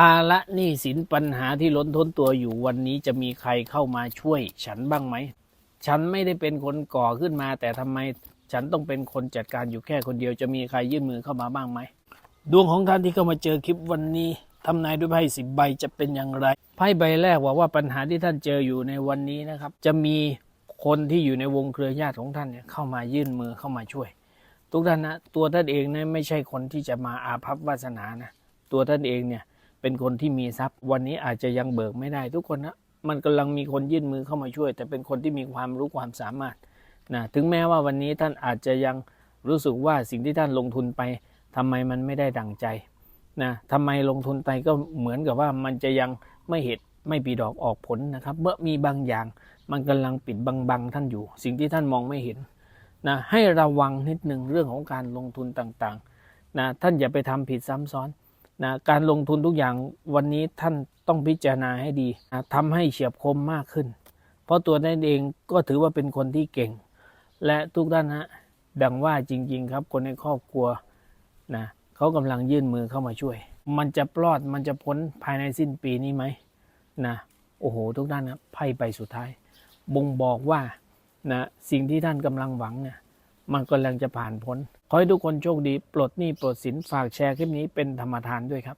ภาระหนี้สินปัญหาที่ล้นท้นตัวอยู่วันนี้จะมีใครเข้ามาช่วย ฉันบ้างไหม ฉันไม่ได้เป็นคนก่อขึ้นมา แต่ทำไมฉันต้องเป็นคนจัดการอยู่แค่คนเดียวจะมีใครยื่นมือเข้ามาบ้างไหม ดวงของท่านที่เข้ามาเจอคลิปวันนี้ทำนายด้วยไพ่สิบใบจะเป็นอย่างไร ไพ่ใบแรกบอกว่าปัญหาที่ท่านเจออยู่ในวันนี้นะครับ จะมีคนที่อยู่ในวงเครือญาติของท่านเนี่ยเข้ามายื่นมือเข้ามาช่วย ทุกท่านนะตัวท่านเองเนี่ยไม่ใช่คนที่จะมาอาภัพวาสนานะตัวท่านเองเนี่ย เป็นคนที่มีทรัพย์ วันนี้อาจจะยังเบิกไม่ได้ทุกคนนะมันกำลังมีคนยื่นมือเข้ามาช่วย แต่เป็นคนที่มีความรู้ความสามารถนะถึงแม้ว่าวันนี้ท่านอาจจะยังรู้สึกว่าสิ่งที่ท่านลงทุนไปทำไมมันไม่ได้ดังใจนะทำไมลงทุนไปก็เหมือนกับว่ามันจะยังไม่เห็ดไม่ปีดอกออกผลนะครับเมื่อมีบางอย่างมันกำลังปิดบังบังท่านอยู่ สิ่งที่ท่านมองไม่เห็นนะให้ระวังนิดหนึ่งเรื่องของการลงทุนต่างๆนะท่านอย่าไปทำผิดซ้ำซ้อน นะการลงทุนทุกอย่างวันนี้ท่านต้องพิจารณาให้ดีนะทำให้เฉียบคมมากขึ้น เพราะตัวนั้นเองก็ถือว่าเป็นคนที่เก่ง และทุกท่านฮะดังว่าจริง ๆ ครับ คนในครอบครัวนะเขากำลังยื่นมือเข้ามาช่วย มันจะปลอดมันจะพ้นภายในสิ้นปีนี้ไหมนะโอ้โห ทุกท่านนะไพ่ใบสุดท้าย บ่งบอกว่านะสิ่งที่ท่านกำลังหวังเนี่ย มันกำลังจะผ่านพ้น ขอให้ทุกคนโชคดี ปลดหนี้ปลดสินฝากแชร์คลิปนี้เป็นธรรมทานด้วยครับ